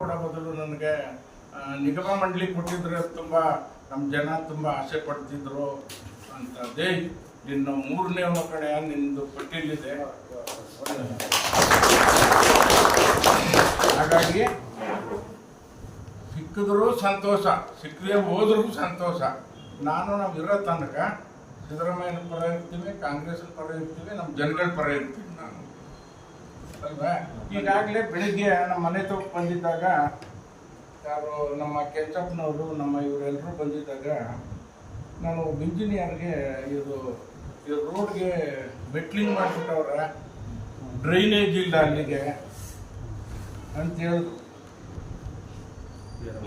ಕೂಡ ಬದಲು ನನಗೆ ನಿಗಮ ಮಂಡಳಿ ಕೊಟ್ಟಿದ್ರೆ ತುಂಬ ನಮ್ಮ ಜನ ತುಂಬ ಆಸೆ ಪಡ್ತಿದ್ರು ಅಂತ. ಅದೇ ನಿನ್ನ ಮೂರನೇ ಕಡೆ ನಿಂದು ಪಟ್ಟಿಲಿದೆ. ಹಾಗಾಗಿ ಸಿಕ್ಕಿದ್ರು ಸಂತೋಷ, ಸಿಕ್ಕದೆ ಹೋದ್ರೂ ಸಂತೋಷ. ನಾನು ನಾವು ಇರೋ ತನಕ ಸಿದ್ದರಾಮಯ್ಯನ ಪರ ಇರ್ತೀವಿ ಕಾಂಗ್ರೆಸ್ ಪರ ಇರ್ತೀವಿ ನಮ್ಮ ಜನಗಳ ಪರ ಇರ್ತೀವಿ ನಾನು. ಈಗಾಗಲೇ ಬೆಳಿಗ್ಗೆ ನಮ್ಮ ಮನೆ ತಗೊಂಡು ಬಂದಿದ್ದಾಗ, ಯಾರು ನಮ್ಮ ಕೆಂಚಪ್ಪನವರು, ನಮ್ಮ ಇವರೆಲ್ಲರೂ ಬಂದಿದ್ದಾಗ, ನಾನು ಇಂಜಿನಿಯರ್ಗೆ ಇದು ಇದು ರೋಡ್ಗೆ ಬೆಟ್ಲಿಂಗ್ ಮಾಡಿಬಿಟ್ಟವ್ರ, ಡ್ರೈನೇಜ್ ಇಲ್ಲ ಅಲ್ಲಿಗೆ ಅಂತ ಹೇಳಿದ್ರು.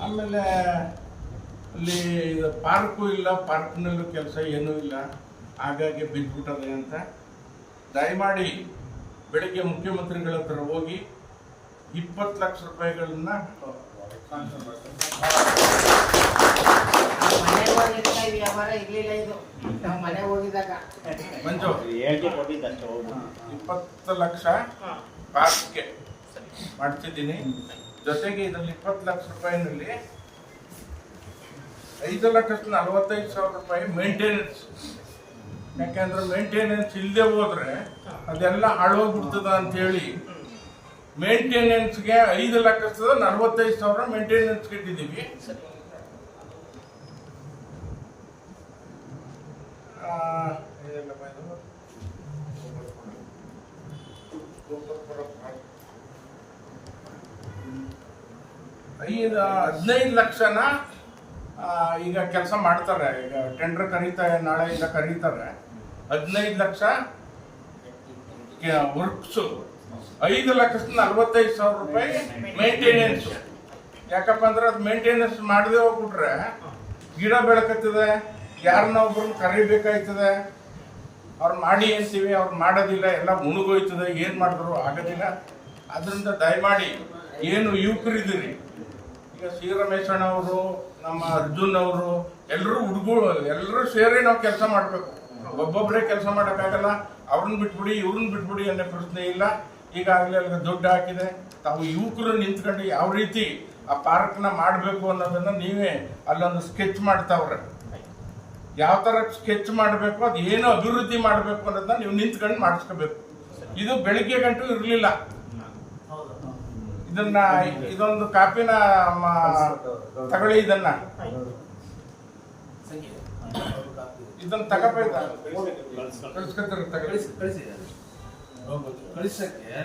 ಆಮೇಲೆ ಅಲ್ಲಿ ಪಾರ್ಕು ಇಲ್ಲ, ಪಾರ್ಕ್ನಲ್ಲೂ ಕೆಲಸ ಏನೂ ಇಲ್ಲ, ಹಾಗಾಗಿ ಬಿದ್ದುಬಿಟ್ಟದೆ ಅಂತ. ದಯಮಾಡಿ ಬೆಳಿಗ್ಗೆ ಮುಖ್ಯಮಂತ್ರಿಗಳ ಹತ್ರ ಹೋಗಿ ಇಪ್ಪತ್ತು ಲಕ್ಷ ರೂಪಾಯಿಗಳನ್ನ ಮಂಜು ಇಪ್ಪತ್ತು ಲಕ್ಷ ಪಾರ್ಕ್ಗೆ ಮಾಡ್ತಿದ್ದೀನಿ. ಜೊತೆಗೆ ಇದರಲ್ಲಿ ಇಪ್ಪತ್ತು ಲಕ್ಷ ರೂಪಾಯಿನಲ್ಲಿ ಐದು ಲಕ್ಷ ನಲವತ್ತೈದು ಸಾವಿರ ರೂಪಾಯಿ ಮೇಂಟೆನೆನ್ಸ್ ಯಾಕೆಂದ್ರೆ ಮೇಂಟೆನೆನ್ಸ್ ಇಲ್ಲದೆ ಹೋದ್ರೆ ಅದೆಲ್ಲ ಹಾಳೋಗ್ಬಿಡ್ತದ ಅಂತ ಹೇಳಿ ಮೇಂಟೆನೆನ್ಸ್ಗೆ ಐದು ಲಕ್ಷದ ನಲ್ವತ್ತೈದು ಸಾವಿರ ಮೇಂಟೆನೆನ್ಸ್ಗೆ ಇಟ್ಟಿದ್ದೀವಿ. ಐದು, ಹದಿನೈದು ಲಕ್ಷನ ಈಗ ಕೆಲಸ ಮಾಡ್ತಾರೆ. ಈಗ ಟೆಂಡರ್ ಕರೀತಾರೆ, ನಾಳೆಯಿಂದ ಕರೀತಾರೆ. ಹದಿನೈದು ಲಕ್ಷ ವರ್ಕ್ಸು ಐದು ಲಕ್ಷದ ನಲ್ವತ್ತೈದು ಸಾವಿರ ರೂಪಾಯಿ ಮೇಂಟೆನೆನ್ಸ್ ಯಾಕಪ್ಪ ಅಂದ್ರೆ ಅದು ಮೇಂಟೆನೆನ್ಸ್ ಮಾಡದೆ ಹೋಗ್ಬಿಟ್ರೆ ಗಿಡ ಬೆಳಕತ್ತದೆ, ಯಾರನ್ನ ಒಬ್ರನ್ನ ಕರಿಬೇಕಾಯ್ತದೆ. ಅವ್ರು ಮಾಡಿ ಅಂತೀವಿ, ಅವ್ರು ಮಾಡೋದಿಲ್ಲ, ಎಲ್ಲ ಮುಳುಗೋಯ್ತದೆ ಏನು ಮಾಡಿದ್ರು ಆಗೋದಿಲ್ಲ. ಅದರಿಂದ ದಯಮಾಡಿ, ಏನು ಯುವಕರಿದ್ದೀರಿ ಈಗ ಸಿ ರಮೇಶಣ್ಣ ಅವರು ನಮ್ಮ ಅರ್ಜುನ್ ಅವರು ಎಲ್ಲರೂ ಹುಡುಗರು ಎಲ್ಲರೂ ಸೇರಿ ನಾವು ಕೆಲಸ ಮಾಡಬೇಕು. ಒಬ್ಬೊಬ್ಬರೇ ಕೆಲಸ ಮಾಡೋಕ್ಕಾಗಲ್ಲ ಅವ್ರನ್ನ ಬಿಟ್ಬಿಡಿ, ಇವ್ರನ್ನ ಬಿಟ್ಬಿಡಿ ಅನ್ನೋ ಪ್ರಶ್ನೆ ಇಲ್ಲ. ಈಗಾಗಲೇ ಅಲ್ಲಿ ದುಡ್ಡು ಹಾಕಿದೆ. ತಾವು ಯುವಕರು ನಿಂತ್ಕೊಂಡು ಯಾವ ರೀತಿ ಆ ಪಾರ್ಕ್ನ ಮಾಡಬೇಕು ಅನ್ನೋದನ್ನು ನೀವೇ ಅಲ್ಲೊಂದು ಸ್ಕೆಚ್ ಮಾಡ್ತಾವ್ರೆ. ಯಾವ ಥರ ಸ್ಕೆಚ್ ಮಾಡಬೇಕು, ಅದು ಏನು ಅಭಿವೃದ್ಧಿ ಮಾಡಬೇಕು ಅನ್ನೋದನ್ನ ನೀವು ನಿಂತ್ಕೊಂಡು ಮಾಡಿಸ್ಕೋಬೇಕು. ಇದು ಬೆಳಿಗ್ಗೆ ಗಂಟು ಇರಲಿಲ್ಲ. ಇದನ್ನ, ಇದೊಂದು ಕಾಪಿನ ತಗೊಳ್ಳಿ ಇದನ್ನ. ಇದನ್ನ ತಗೋಬೇಕು ಕಳ್ಸ್ಕೊತಾರೆ ತಗೊಳ್ಳಿ ಕಳಿಸಕ್ಕೆ.